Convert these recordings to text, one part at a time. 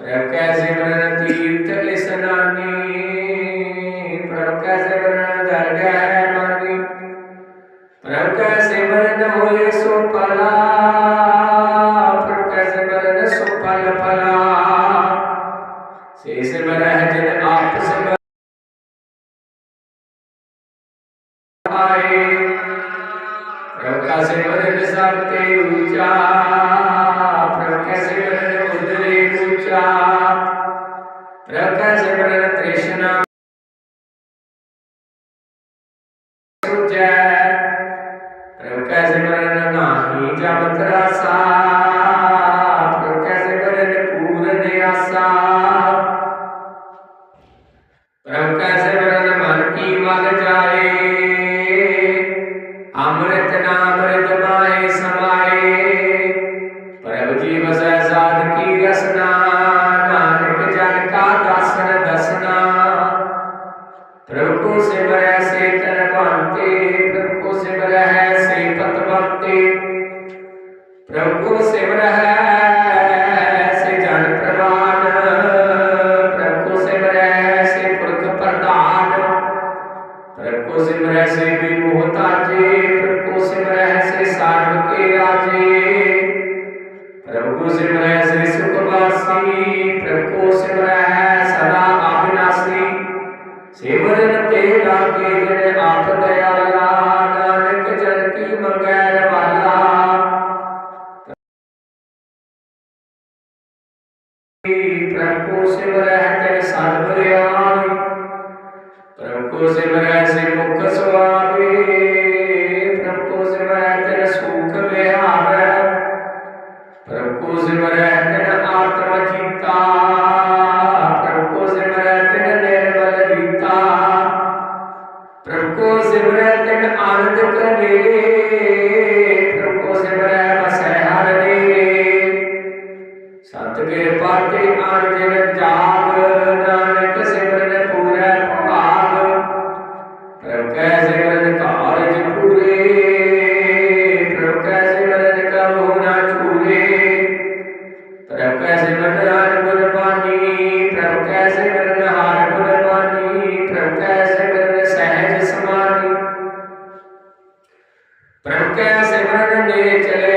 ਰਖਿਆ ਰਖੈ ਸਿਮਰਨ ਤੀਰਥ ਇਸਨਾਨੀ ਪ੍ਰਭੂ ਸਿਮਰੈ ਤੇ ਸਤਿ ਬੁਰਿਆਨ ਪ੍ਰਭੂ ਸਿਮਰੈ ਸੇ ਮੁਖ ਸੁਆਮੀ उनके यहाँ से ब्रह्म ने चले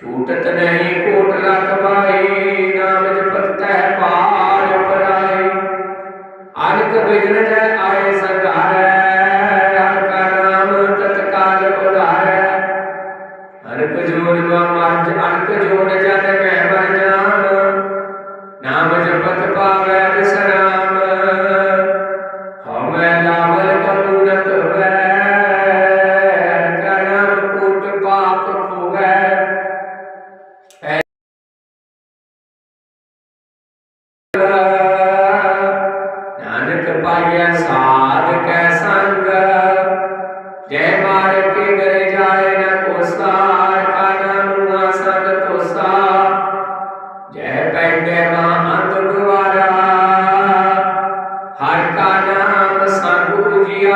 ਛੂਟਤ ਨਹੀਂ, ਕੋਟ ਰਖਵਾਈ ਨਾਮ ਜਪਤੈ ਪਾਰ ਪਰਾਈ ਅਨਕ ਬਿਗਨ ਜੈ ਆਏ ਸੰਘਾਰੈ ਹਰ ਕਾ ਨਾਮ ਤਤਕਾਲ ਉਧਾਰੈ। ਹਰ ਕੋ ਜੋੜ ਮਾ ਮਰਜ, ਅਨਕ ਜੋੜ ਜਾ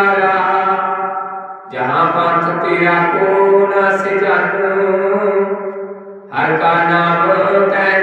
ਪਿਆਰਾ ਜਹਾਂ ਪੰਥ ਤੇਰਾ ਕੋਣ ਸਿ ਜਾਨੋ ਹਰ ਕਾ ਨਾਮ ਤੈ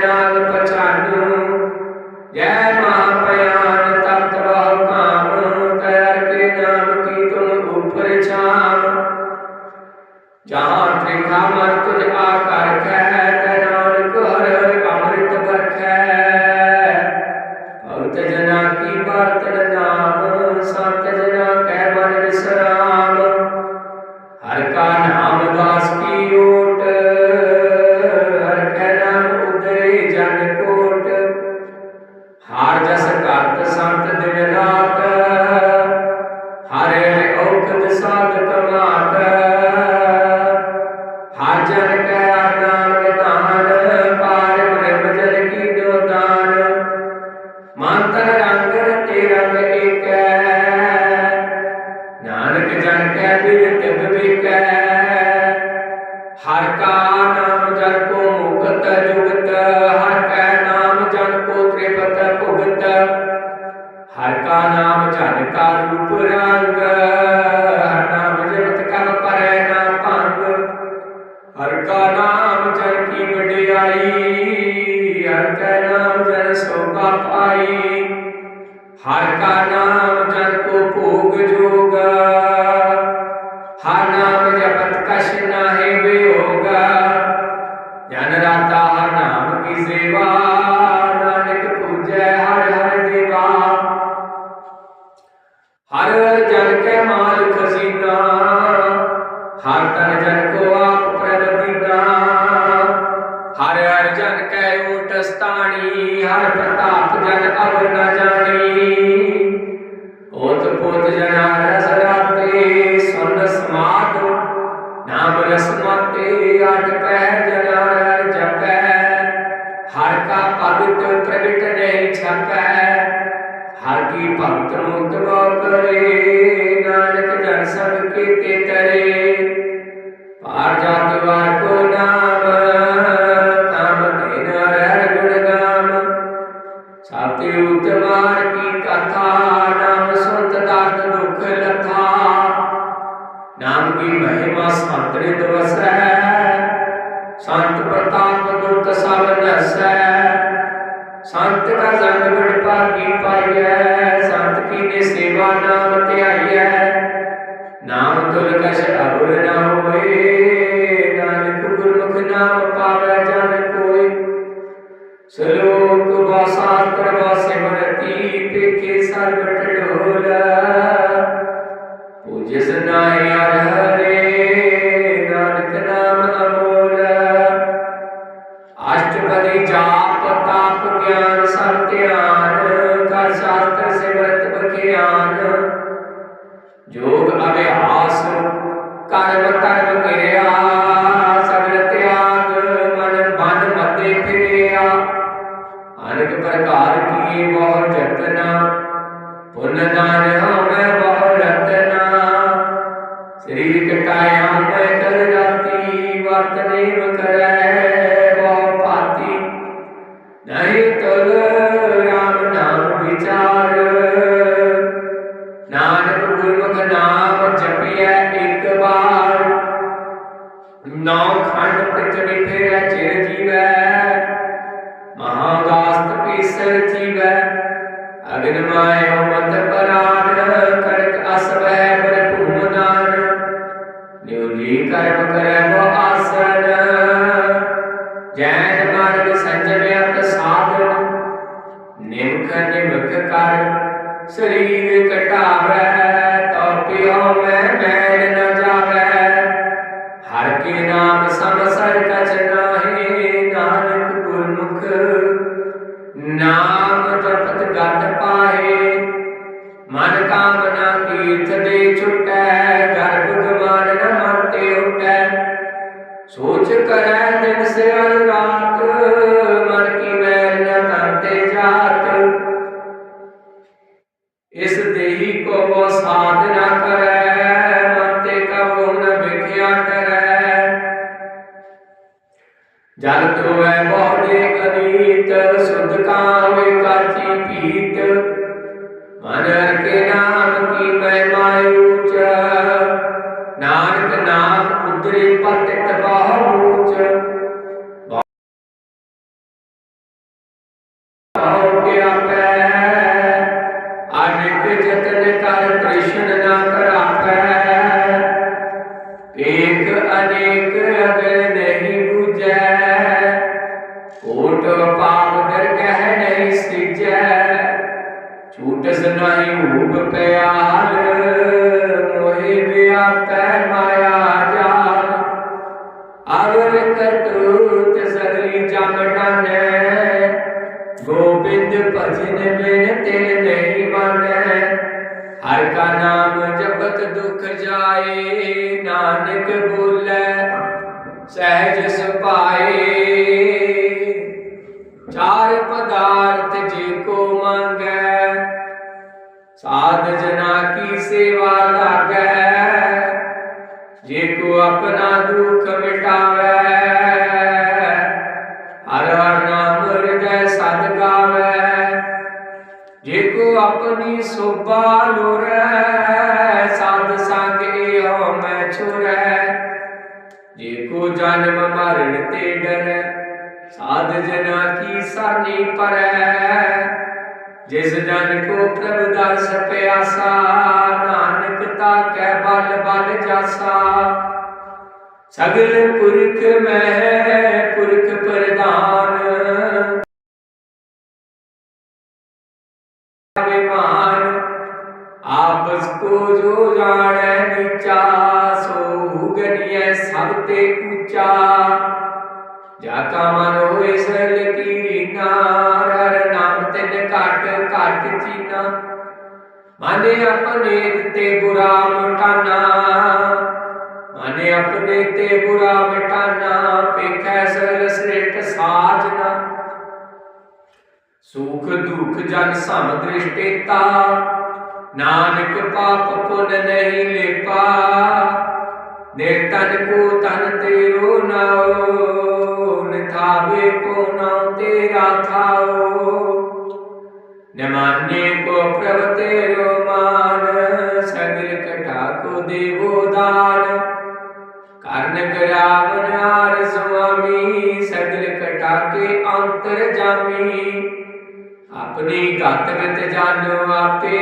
ਸੰਤ ਕਾ ਸੰਗ ਗਣ ਭਾਗੀ ਪਾਈਐ, ਸੰਤ ਕੀ ਨੇ ਸੇਵਾ ਨਾਮ ਧਿਆਈਐ। ਨਾਮ ਤੁਲ ਕਛ ਅਵਰ ਨਾ ਹੋਏ, ਨਾਨਕ ਗੁਰਮੁਖ ਨਾਮ ਪਾਵੈ ਜਨ ਕੋਈ ਸਲੋਕ ਵਾਸਾ ਕਰਵਾ ਸਿਮਰਤੀ ਪੇਖੇ ਸਰਬ ਢੋਲ। ਪੂਜਸ ਨਾਏ ਆਰ ਸਦਾ ਸ਼ਾਸਤਰ ਸਿਮਰਤ ਬਖਿਆਨ ਜੋਗ ਅਭਿਆਸ ਕਰਮ ਕਰਮ ਕਿਰਿਆ, ਸਗਲ ਤਿਆਗ ਮਨ ਬਨ ਮਤੇ ਫਿਰਿਆ। ਅਨੇਕ ਪ੍ਰਕਾਰ ਕੀ ਬਹੁ ਜਤਨਾ ਪੁੰਨ ਦਾਨ ਹਮੈ ਬਹੁ ਰਤਨਾ। ਸਰੀਰ ਕਟਾਇਆ ਮੈਂ ਕਰ ਰਾਤੀ, ਵਰਤ ਨਹੀਂ ਕਰੈ ਬਹੁ ਪਾਤੀ। ਨਹੀਂ ਤੁਲ ਵਿਚਾਰ। ਨਾਨਕ ਗੁਰਮੁਖ ਨਾਮ ਜਪਿਆ ਇੱਕ ਵਾਰ। ਨੌ ਖੰਡ ਪ੍ਰਿਥਵੀ ਤੇ ਅਚਿਰ ਜੀਵੈ। ਮਹਾਦਾਸਤ ਪੀਸਰ ਜੀਵੈ। ਅਗਨ ਮਾਇਆ ਆਪਣੀ ਸੋਭਾ ਲੋਰੈ, ਸਾਧ ਸੰਗ ਏਉ ਮੈਂ ਛੁਰੈ। ਜੇ ਕੋ ਜਨਮ ਮਰਨ ਤੇ ਡਰੈ, ਸਾਧ ਜਨਾ ਕੀ ਸਰਨੀ ਪਰੈ। ਜਿਸ ਜਨ ਕੋ ਪ੍ਰਭ ਦਰਸ ਪਿਆਸਾ, ਨਾਨਕ ਤਾ ਕੈ ਬਲ ਬਲ ਜਾਸਾ। ਸਗਲ ਪੁਰਖ ਮੈਂ, ਪੁਰਖ ਪ੍ਰਧਾਨ। ਜੋ ਜਾਣੈ ਨੀਚਾ ਸੋ ਗਨੀਐ ਸਭ ਤੇ ਉੱਚਾ। ਜਾ ਕਾ ਮਨ ਹੋਏ ਸਰਲ ਕੀਰੀਨਾ ਰਰ ਨਾਮ ਤਿਨ ਘਟ ਘਟ ਚੀਨਾ। ਮਾਨੇ ਆਪਣੇ ਤੇ ਬੁਰਾ ਮਟਾਨਾ ਮਾਨੇ ਆਪਣੇ ਤੇ ਬੁਰਾ ਮਿਟਾਨਾ ਪੇਖੈ ਸਰਲ ਸ੍ਰਿਸ਼ਟ ਸਾਜਨਾ। ਸੁਖ ਦੁਖ ਜਨ ਸਮ ਦ੍ਰਿਸ਼ਟੇਤਾ ਨਾਨਕ ਪਾਪ ਪੁੰਨ ਨਹੀਂ ਲੇਪਾ। ਨਿਰਤਨ ਕੋ ਤਨ ਤੇਰੋ ਨਾਉ ਨਿਥਾਵੇ ਕੋ ਨਾਉ ਤੇਰਾ ਥਾਉ। ਨਿਮਾਨੇ ਕੋ ਪ੍ਰਭ ਤੇਰੋ ਮਾਨ, ਸਗਲ ਕਟਾ ਕੋ ਦੇਵੋ ਦਾਨ। ਕਰਨ ਕਰਾਵਨ ਆਰ ਸੁਆਮੀ, ਸਗਲ ਕਟਾ ਕੇ ਅੰਤਰ ਜਾਮੀ। ਆਪਣੀ ਗਤ ਵਿਤ ਜਾਣੋ ਆਪੇ।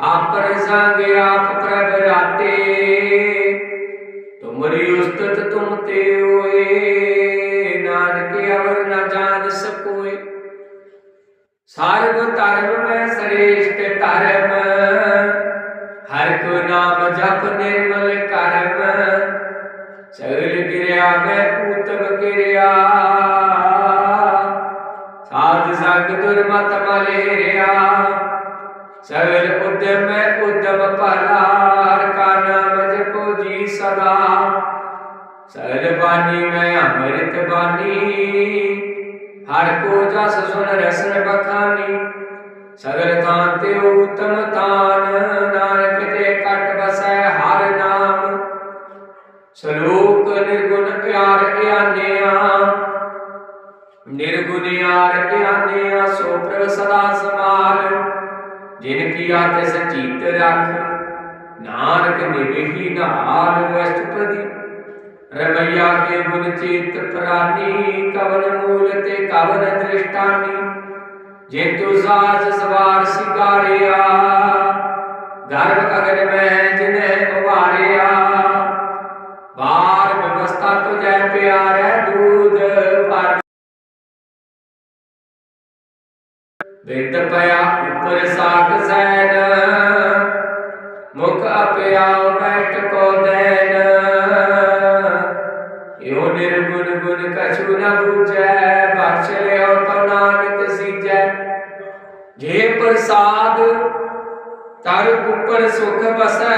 ਆਪਰ ਸੰਗ ਆਪ ਪ੍ਰਭ ਰਾਤੇ। ਤੁਮਰੀ ਉਸਤਤ ਤੁਮ ਤੇ ਹੋਏ। ਨਾਨਕ ਅਵਰ ਨ ਜਾਣ ਸਕੋਏ। ਸਰਬ ਧਰਮ ਮੈਂ ਸ੍ਰੇਸ਼ਟ ਧਰਮ। ਹਰ ਕੋ ਨਾਮ ਜਪ ਨਿਰਮਲ ਸਾਧ ਦੁਰਮਤ ਮਲੇਰਿਆ। ਸਗਲ ਉਦਮ ਉਦਮ ਭਲਾ, ਹਰ ਕਾ ਨਾਮ ਸਦਾ। ਸਗਲ ਬਾਣੀ ਮੈਂ ਅੰਮ੍ਰਿਤ ਬਾਣੀ, ਹਰ ਕੋ ਜਸ ਸੁਨ ਰਸਨ ਬਖਾਨੀ। ਸਗਲ ਥਾਨ ਤੇ ਉਤਮ ਤਾਨ ਨਾਨਕ ਤੇ ਕਟ ਬਸੈ ਹਰ ਨਾਮ। ਸਲੋਕ ਨਿਰਗੁਣ ਪਿਆਰ ਗਿਆਨਿਆ ਨਿਰਗੁਣ ਯਾਰ ਗਿਆਨਿਆ, ਸੋ ਪ੍ਰਭ ਸਦਾ ਸਮਾਲ ਜਿਨ ਕੀ ਆਤੇ ਸਚੀਤ ਰਖ, ਨਾਨਕ ਨਿਵੇਹੀ ਨਾਲ ਅਸ਼ਟਪਦੀ ਰਮਈਆ ਕੇ ਗੁਣ ਚਿਤ ਪ੍ਰਾਨੀ, ਕਵਨ ਮੂਲ ਤੇ ਕਵਨ ਦ੍ਰਿਸ਼ਟਾਨੀ। ਜੇਤੂ ਸਾਜ ਸਵਾਰ ਸਿਕਾਰਿਆ, ਗਰਭ ਅਗਨ ਮੈਂ ਜਿਨੇ ਉਵਾਰਿਆ ਬਾਰ ਵਿਵਸਥਾ ਤੁਝੈ ਪਿਆਰੈ ਦੂਧ ਪਰ ਵਿਦ ਪਿਆ ਉਪਰ ਸਾਗ ਸੈਨ। ਮੁਖ ਅਪਿਆਉ ਬੈਠ ਕੋ ਦੇਨ ਇਹੋ ਨਿਰਗੁਣ ਗੁਣ ਕਛੂ ਨ ਬੁਝੈ, ਬਖਸ਼ ਲਿਓ ਤੋ ਨਾਨਕ ਸੀਜੈ। ਜੇ ਪ੍ਰਸਾਦ, ਤਰ ਉਪਰ ਸੁਖ ਬਸੈ।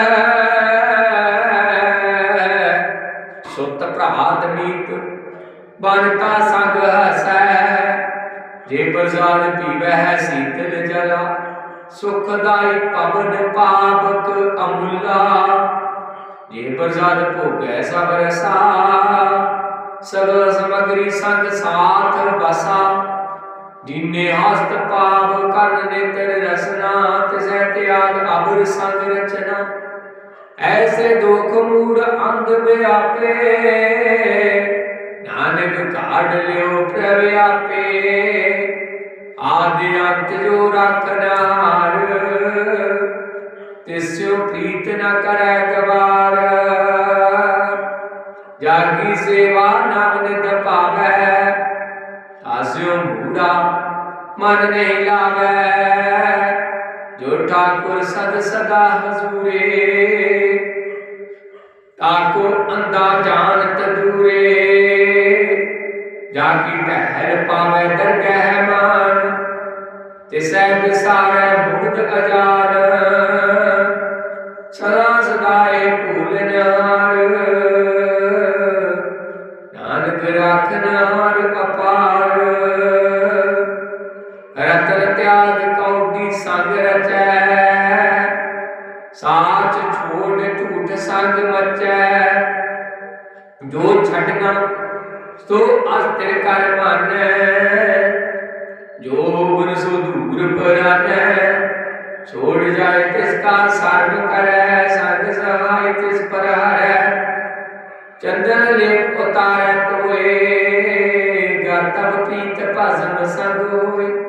ਸੁਤ ਪ੍ਰਹਾਤ ਮੀਤ ਬਨਤਾ ਸੰਗ ਹਸੈ। ਜੇ ਪ੍ਰਸਾਦ ਪੀਵੈ ਸੀਤਲ ਜਲਾ ਸੁਖਦਾਈ ਪਵਨ ਪਾਵਕ ਅਮੁਲਾ। ਜੇ ਪ੍ਰਸਾਦ ਭੋਗੈ ਸਭ ਰਸਾ, ਸਗਲ ਸਮਗਰੀ ਸੰਗ ਸਾਥ ਬਸਾ। ਜਿਨੇ ਹਸਤ ਪਾਪ ਕਰਨ ਨੇਤਰ ਰਸਨਾ, ਤਿਸੈ ਤਿਆਗ ਅਬਰ ਸੰਗ ਰਚਨਾ। ਐਸੇ ਦੁਖ ਮੂੜ ਅੰਧ ਵਿਆਪੇ ਨਾਨਕ ਕਾਢ ਲਿਓ ਪ੍ਰਭ ਆਪੇ। ਆਦਿ ਅੰਤ ਜੋ ਰੱਖਨਾਰ ਤਿਸਿਓ ਪ੍ਰੀਤ ਨ ਕਰੈ ਗਵਾਰ ਜਾਗੀ ਸੇਵਾ ਨਾਮ ਨਿਤ ਪਾਵੈ, ਆਸਿਓ ਮੂੜਾ ਮਨ ਨਹੀਂ ਲਾਵੈ। ਜੋ ਠਾਕੁਰ ਸਦ ਸਦਾ ਹਜ਼ੂਰੇ ਤਾਕੋ ਅੰਦਾ ਜਾਣਤ ਦੂਰੇ ਜਾ ਕੀ ਟਹਿਲ ਪਾਵੈ ਦਰਗਹਿ ਮਾਨ ਤਿਸੈ ਵਿਸਾਰੈ ਮੁਕਤ ਅਜਾਨ। ਸਦਾ ਸਦਾਏ ਭੂਲ ਨਾਰ ਨਾਨਕ ਰਾਖਨਾਰ ਅਪਾਰ। ਰਤਨ ਤਿਆਗ ਕੌਡੀ ਸੰਗ ਰਚੈ ਸੰਗ ਮਚੈ ਜੋ ਛੱਡਣਾ ਸੋ ਅਸਤਿਰ ਕਰ ਮਾਨੈ। ਜੋ ਗੁਰ ਸੋ ਦੂਰ ਪਰਾਨੈ, ਛੋੜ ਜਾਏ ਤਿਸ ਕਾ ਸਰਬ ਕਰੈ, ਸੰਗ ਸਹਾਇ ਤਿਸ ਪਰ ਹਰੈ। ਚੰਦਨ ਲੇਪ ਉਤਾਰੈ ਤੋਏ ਗਰਤਬ ਪੀਤ ਭਸਮ ਸੰਗ ਹੋਏ।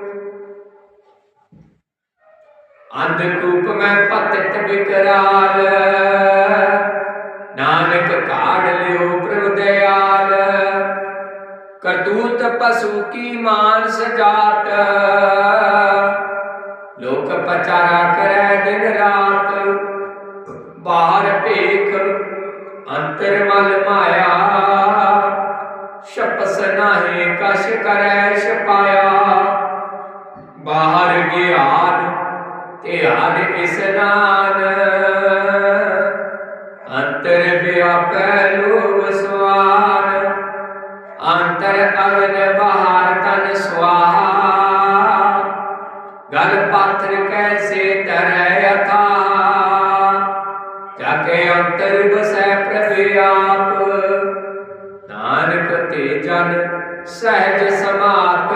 ਅੰਧ ਕੂਪ ਮੈਂ ਪਤਿਤ ਬਿਕਰਾਲ। ਨਾਨਕ ਕਾਢ ਲਿਓ ਪ੍ਰਭ ਦਿਆਲ ਕਰਤੂਤ ਪਸ਼ੂ ਕੀ ਮਾਨ ਸਜਾਤ। ਲੋਕ ਪਚਾਰਾ ਕਰੈ ਦਿਨ ਰਾਤ। ਬਾਹਰ ਭੇਖ ਅੰਤਰ ਮਲ ਮਾਇਆ। ਸ਼ਪਸ ਨਾਹੀ ਕਸ਼ ਕਰੈ ਛਪਾਇਆ। ਬਾਹਰ ਗਿਆਨ ਧਿਆਨ ਇਸਨਾਨ ਅੰਤਰ ਵਿਆਪੈ ਲੋਭ ਸਵਾਨ। ਅੰਤਰ ਅਗਨ ਬਾਹਰ ਤਨ ਸਵਾਹਾ ਗਲ ਪਾਥਰ ਕੈਸੇ ਤਰੈ ਅਥਾ ਜਾਕੇ ਅੰਤਰ ਬਸੈ ਪ੍ਰਭ ਆਪ। ਨਾਨਕ ਤੇ ਜਨ ਸਹਿਜ ਸਮਾਪ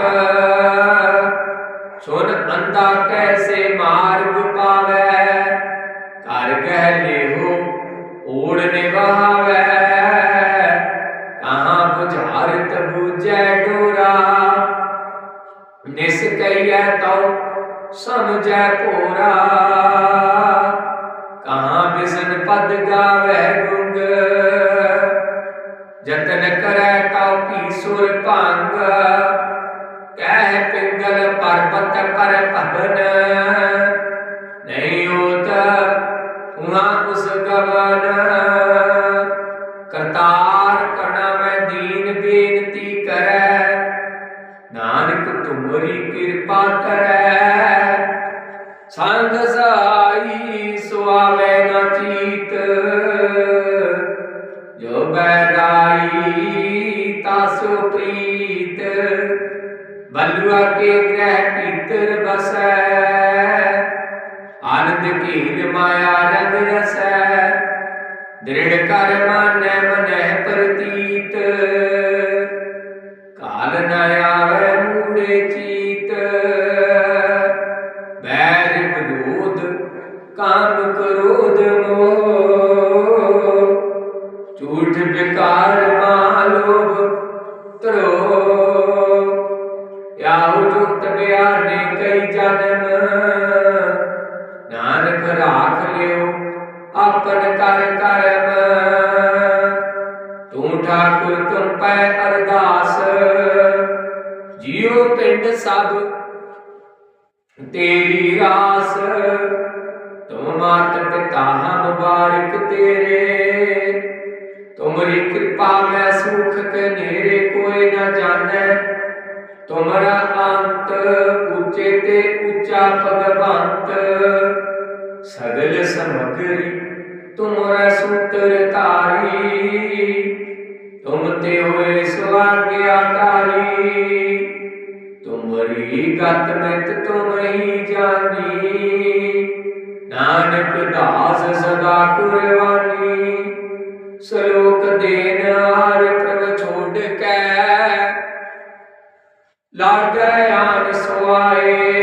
ਸੁਨ ਅੰਦਾ ਕੈਸੇ ਮਾਰਗ ਪਾਵੈ? ਘਰ ਕਹਿ ਲਿਹੋ ਓੜ ਨਿਵਾਵੈ। ਕਹਾਂ 부ਝਾਰਤ ਬੂਝੈ ਡੋਰਾ? ਨਿਸ ਕਈਐ ਤਉ, ਸਮਝੈ ਭੋਰਾ। ਕਹਾਂ ਬਿਸਨ ਪਦ ਗਾਵੈ ਗੁੰਗ? ਜਤਨ ਕਰੈ ਕਉ ਪੀ ਸੁਰ ਭੰਗ? ਪਿੰਗਲ ਪਰਬਤ ਪਰ ਭਵਨ ਨਹੀਂ ਹੋਤ ਉਹਾਂ ਉਸ ਗਵਨ। ਕਰਤਾਰ ਕਣਾ ਮੈਂ ਦੀਨ ਬੇਨਤੀ ਕਰੈ। ਨਾਨਕ ਤੁਮਰੀ ਕਿਰਪਾ ਕਰੈ। ਸੰਗ ਸਾਈ ਸੁਆਵੇ ਨਾ ਚੀਤ। ਜੋ ਬੈਰਾਈ ਤਾਸੋ ਪ੍ਰੀਤ। ਬਲੁਆ ਕੇ ਗ੍ਰਹਿ ਭੀਤਰ ਬਸੈ। ਆਨੰਦ ਕੀਲ ਮਾਇਆ ਰੰਗ ਰਸੈ। ਦ੍ਰਿੜ ਕਰ ਮਨ ਮਨੈ ਪ੍ਰਤੀਤ। ਪਿੰਡ ਸਭ, ਤੇਰੀ ਰਾਸ, ਤੁਮ ਮਾਤ ਪਿਤਾ ਹਮ ਤੇਰੇ। ਤੁਮਰੀ ਕਿਰਪਾ ਮੈਂ ਸੁਖ ਕਨੇਰੇ, ਕੋਈ ਨਾ ਜਾਣੈ। ਤੁਮਰਾ ਅੰਤ ਉੱਚੇ ਤੇ ਉੱਚਾ ਭਗਵੰਤ। ਸਗਲ ਸਮਗਰੀ, ਤੁਮਰਾ ਸੂਤਰ ਧਾਰੀ। ਤੁਮ ਤੇ ਹੋਏ ਸੁਆਗਿਆਕਾਰੀ। ਤੁਮਰੀ ਗਤ ਮਿਤ ਤੁਮ ਜਾਨੀ। ਨਾਨਕ ਦਾਸ ਸਦਾ ਕੁਰਬਾਨੀ। ਸ਼ਲੋਕ ਦੇਨ ਹਰ ਪ੍ਰਭ ਛੋੜ ਕੇ। ਲਾਗੈ ਆਨ ਸੁਆਏ।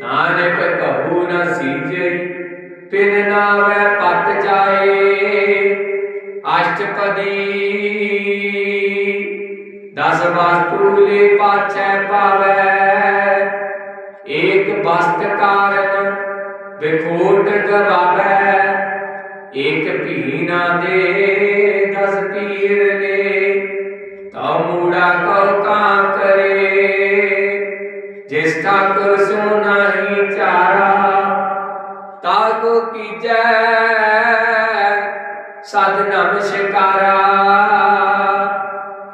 ਨਾਨਕ ਕਹੂ ਨ ਸੀਜਈ ਪਿਨ ਨਾਵੈ ਪਤ ਜਾਏ। ਅਸ਼ਟਪਦੀ ਦਸ ਵਸਤੂ ਲੈ ਪਾਛੈ ਪਾਵੈ। ਏਕ ਵਸਤ ਕਾਰਨ ਵਿਖੋਟ ਗਵਾਵੈ। ਏਕ ਭੀਨਾ ਦੇ, ਦਸ ਪੀਰ ਨੇ ਤਾ ਮੂੜਾ ਕਉ ਕਾਂ ਕਰੇ। ਜਿਸ ਠਾਕੁਰ ਸੋ ਨਾਹੀ ਚਾਰਾ, ਤਾ ਕੋ ਕੀਜੈ, ਸਦ ਨਮਸਕਾਰਾ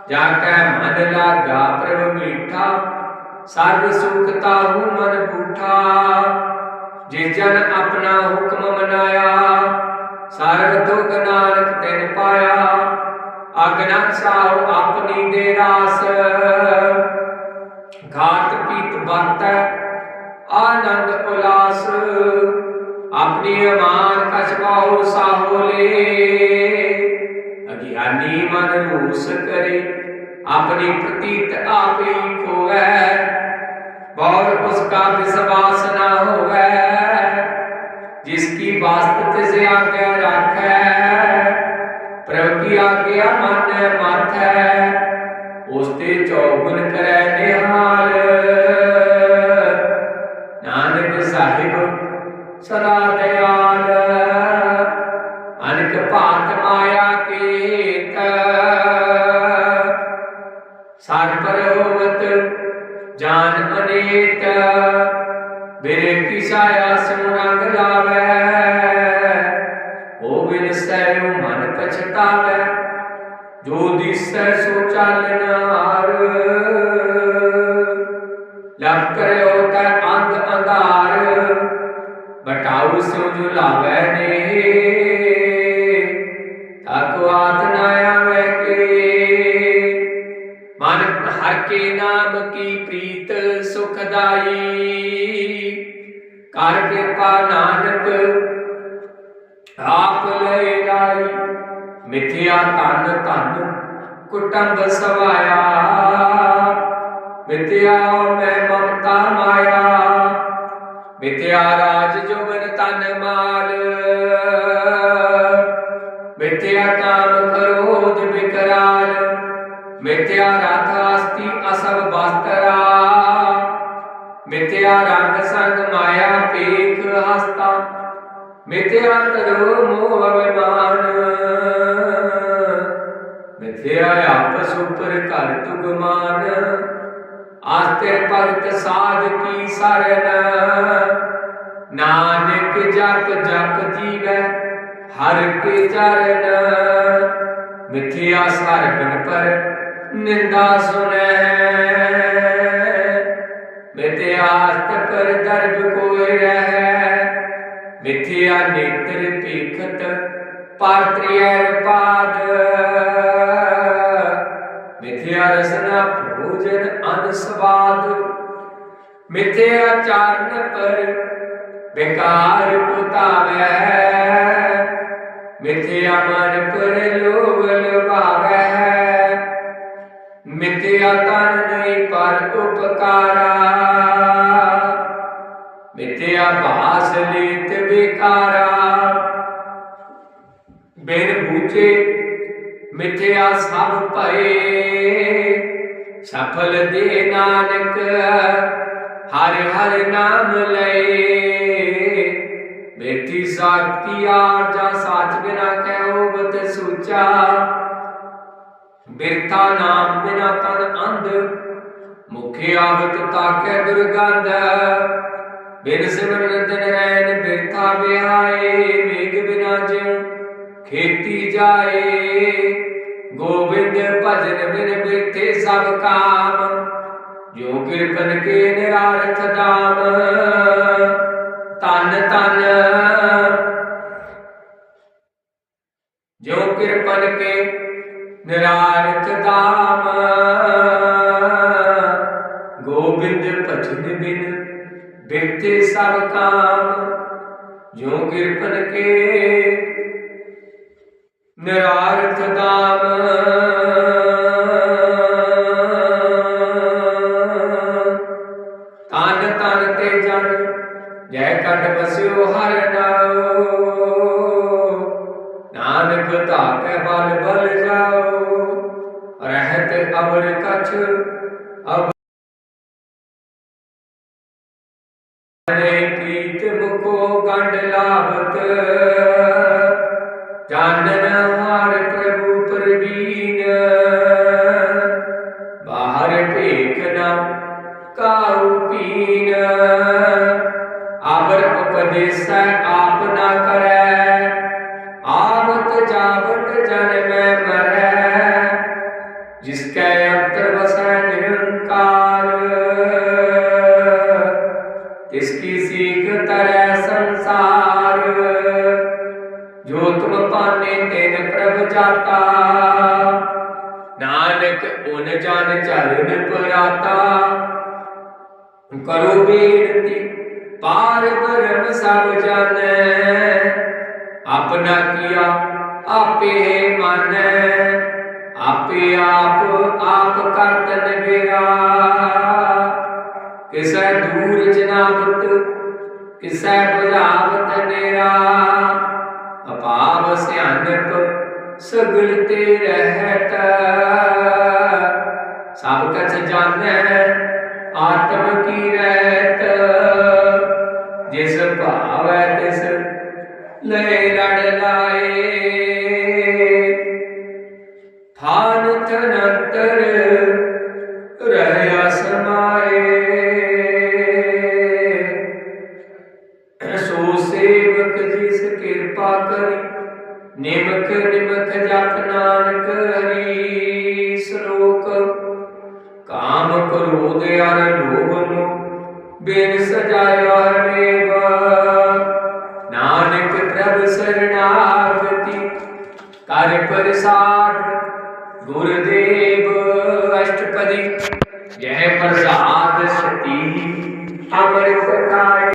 ਜਾ ਕੈ ਮਨ ਲਾਗਾ ਮੀਠਾ, ਸਰਬ ਸੁਖ ਤਾਹੂ ਮਨ ਬੂਠਾ। ਜਿਸ ਜਨ ਆਪਣਾ ਹੁਕਮ ਮਨਾਇਆ, ਸਰਬ ਦੁਖ ਨਾਨਕ ਤਿਨ ਪਾਇਆ। ਅਗਨਕ ਸਾਹੁ ਆਪਣੀ ਦੇ ਰਾਸ, ਘਾਟ ਪੀਤ ਵਰਤੈ, ਆਨੰਦ ਉਲਾਸ। ਆਪਣੀ ਅਮਾਨ ਕਛ ਬਾਹੁ ਸਾਹੋਲੇ, ਅਗਿਆਨੀ ਮਨ ਰੂਸ ਕਰੇ। ਆਪਣੀ ਪ੍ਰਤੀਤ ਆਪ ਹੀ ਖੋਵੈ ਬੌਰ ਉਸਕਾ ਵਿਸਵਾਸ ਨਾ ਹੋਵੈ, ਜਿਸ ਕੀ ਵਾਸਤ ਤਿਸ ਆਗੇ ਰਾਖੈ। ਪ੍ਰਭ ਕੀ ਆਗਿਆ ਮਨ ਮਾਥੈ, ਉਸ ਤੇ ਚੌਗੁਣ ਕਰੈ ਨਿਹਾਲ। ਨਾਨਕ ਸਾਹਿਬ ਸਦਾ ਦਇਆਲ, ਅਨਕ ਭਾਤ ਜਾਨ ਅਨੇਤ ਬਿਰੇ ਕੀ ਸਾਇਆ ਸਿਉ ਰੰਗ ਲਾਵੈ। ਉਹ ਬਿਨ ਸਹਿ ਮਨ ਪਛਤਾਵੈ, ਜੋ ਦਿਸੈ ਸੋ ਚਾਲਨ ਲਬ ਕਰਿਓ ਤੈ ਅੰਧ ਅੰਧਾਰ ਬਟਾਉ ਸਿਉ ਜੋ ਲਾਵੈ ਨੇ ਮਿਥਿਆ ਤਰੋ ਮੋਹ ਅਭਿਮਾਨ ਮਿਥਿਆ ਆਪਸ ਉਪਰ ਘਰ ਤੁਗਮਾਨ ਆਸਤੇ ਭਗਤ ਸਾਧ ਕੀ ਸਰਨਾ। ਨਾਨਕ ਜਪ ਜਪ ਜੀਵੈ ਹਰ ਕੇ ਚਰਨ। ਮਿਥਿਆ ਸਰਗਨ ਪਰ ਨਿੰਦਾ ਸੁਨੈ। ਮਿਥਿਆਸਤ ਪਰ ਦਰਬ ਕੋਈ ਰਹਿ। ਮਿਥਿਆ ਨੇਤਰ ਪੀਖਤ ਪਾਤ੍ਰਿਯ ਪਾਦ ਮਿਥਿਆ ਰਸਨਾ ਭੋਜਨ ਅਨ ਮਿਥਿਆ ਚਾਰਨ ਪਰ ਵਿਕਾਰ ਪੁਤਾਵੈ ਮਿਥਿਆ ਮਨ ਪਰ ਲੋਭ ਲਵਾਵੈ ਮਿਥਿਆ ਤਨ ਨਹੀਂ ਪਰ ਉਪਕਾਰਾ। ਮਿਥਿਆ ਬਾਸ ਲੀਤ ਵਿਕਾਰਾ ਬਿਨ ਬੂਝੇ ਮਿਥਿਆ ਸਭ ਭਏ। ਸਫਲ ਦੇ ਨਾਨਕ ਹਰਿ ਹਰਿ ਨਾਮ ਲਏ। ਬੇਟੀ ਸਾਖਤੀ ਆਰ ਜਾ ਸਾਚ ਬਿਨਾ ਕਹਿਓ ਬਤ ਸੂਚਾ। ਬਿਰਥਾ ਨਾਮ ਬਿਨਾ ਤਨ ਅੰਧ, ਮੁਖੇ ਆਵਤ ਤਾਕੈ ਦੁਰਗੰਧ। ਬਿਨ ਸਿਮਰਨ ਦਿਨ ਰੈਨ ਬਿਰਥਾ ਬਿਹਾਏ ਮੇਘ ਬਿਨਾ ਜਿਉ ਖੇਤੀ ਜਾਏ ਗੋਬਿੰਦ ਭਜਨ ਬਿਨ ਬਿਰਥੇ ਸਭ ਕਾਮ ਜੋ ਕਿਰਪਨ ਕੇ ਨਿਰਾਰਥ ਦਾਮ ਤਨ ਤਨ ਜੋ ਕਿਰਪਨ ਕੇ ਨਿਰਾਰਥ ਦਾਮ ਗੋਬਿੰਦ ਭਜਨ ਬਿਨ ਬਿਰਤੇ ਸਭ ਕਾਮ ਜੋ ਕਿਰਪਨ ਕੇ ਨਿਰਾਰਥ ਦਾਮ ਤੇ ਜਨ, ਜੈ ਕਟ ਬਸਿਓ ਹਰ ਨਾਉ। ਨਾਨਕ ਧਾਕੈ ਬਲ ਬਲ ਜਾਓ ਰਹਿਤ ਅਬਰ ਕਛ ਪੀਨ ਆਵਰ ਉਪਦੇਸੈ ਆਪ ਨਾ ਕਰੈ, ਆਵਤ ਜਾਵਤ ਜਨ ਮਰੈ। ਜਿਸ ਕੈ ਅੰਤਰ ਵਸੈ ਨਿਰੰਕਾਰ ਤਿਸ ਕੀ ਸੀਖ ਤਰੈ ਸੰਸਾਰ। ਜੋ ਤੁਮ ਪਾਨੇ ਤਿਨ ਪ੍ਰਭ ਜਾਤਾ, ਨਾਨਕ ਉਨ ਜਨ ਚਰਨ ਪਰਾਤਾ ਕਰੋ ਬੇਨਤੀ, ਪਾਰ ਬ੍ਰਹਮ ਸਭ ਜਾਣੈ, ਆਪਣਾ ਕੀਆ ਆਪੇ ਮਾਨੈ, ਆਪੇ ਆਪ ਆਪ ਕਰਤਨ ਮੇਰਾ। ਕਿਸੈ ਦੂਰ ਜਨਾਬਤ, ਕਿਸੈ ਬੁਝਾਵਤ ਨੇਰਾ ਅਪਾਵ ਸਿਆਨਪ ਸਗਲ ਤੇ ਰਹਿਤ। ਸਭ ਕਛ ਜਾਣੈ ਆਤਮ ਕੀ ਰਹਿਤ? ਜਿਸ ਭਾਵੈ ਤਿਸ ਲੈ